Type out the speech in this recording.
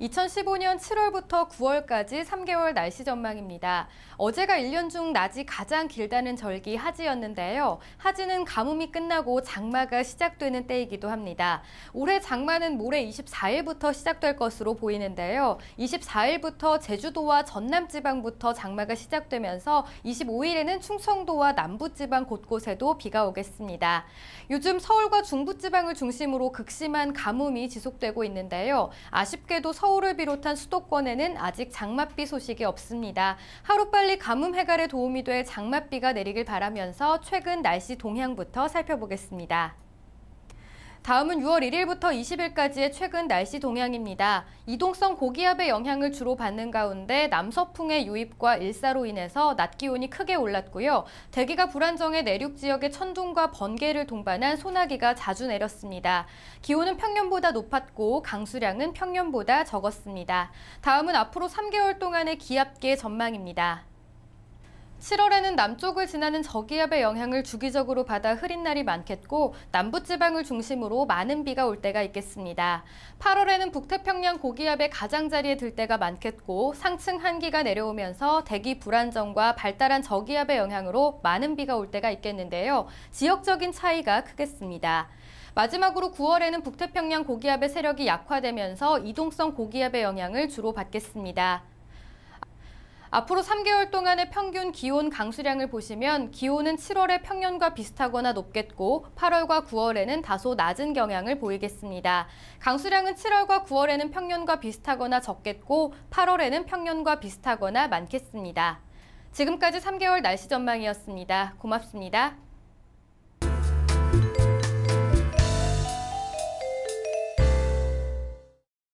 2015년 7월부터 9월까지 3개월 날씨 전망입니다. 어제가 1년 중 낮이 가장 길다는 절기 하지였는데요. 하지는 가뭄이 끝나고 장마가 시작되는 때이기도 합니다. 올해 장마는 모레 24일부터 시작될 것으로 보이는데요. 24일부터 제주도와 전남지방부터 장마가 시작되면서 25일에는 충청도와 남부지방 곳곳에도 비가 오겠습니다. 요즘 서울과 중부지방을 중심으로 극심한 가뭄이 지속되고 있는데요. 아쉽게도 서 울을 비롯한 수도권에는 아직 장맛비 소식이 없습니다. 하루빨리 가뭄 해갈에 도움이 될 장맛비가 내리길 바라면서 최근 날씨 동향부터 살펴보겠습니다. 다음은 6월 1일부터 20일까지의 최근 날씨 동향입니다. 이동성 고기압의 영향을 주로 받는 가운데 남서풍의 유입과 일사로 인해서 낮 기온이 크게 올랐고요. 대기가 불안정해 내륙 지역의 천둥과 번개를 동반한 소나기가 자주 내렸습니다. 기온은 평년보다 높았고 강수량은 평년보다 적었습니다. 다음은 앞으로 3개월 동안의 기압계 전망입니다. 7월에는 남쪽을 지나는 저기압의 영향을 주기적으로 받아 흐린 날이 많겠고 남부지방을 중심으로 많은 비가 올 때가 있겠습니다. 8월에는 북태평양 고기압의 가장자리에 들 때가 많겠고 상층 한기가 내려오면서 대기 불안정과 발달한 저기압의 영향으로 많은 비가 올 때가 있겠는데요. 지역적인 차이가 크겠습니다. 마지막으로 9월에는 북태평양 고기압의 세력이 약화되면서 이동성 고기압의 영향을 주로 받겠습니다. 앞으로 3개월 동안의 평균 기온 강수량을 보시면 기온은 7월의 평년과 비슷하거나 높겠고 8월과 9월에는 다소 낮은 경향을 보이겠습니다. 강수량은 7월과 9월에는 평년과 비슷하거나 적겠고 8월에는 평년과 비슷하거나 많겠습니다. 지금까지 3개월 날씨 전망이었습니다. 고맙습니다.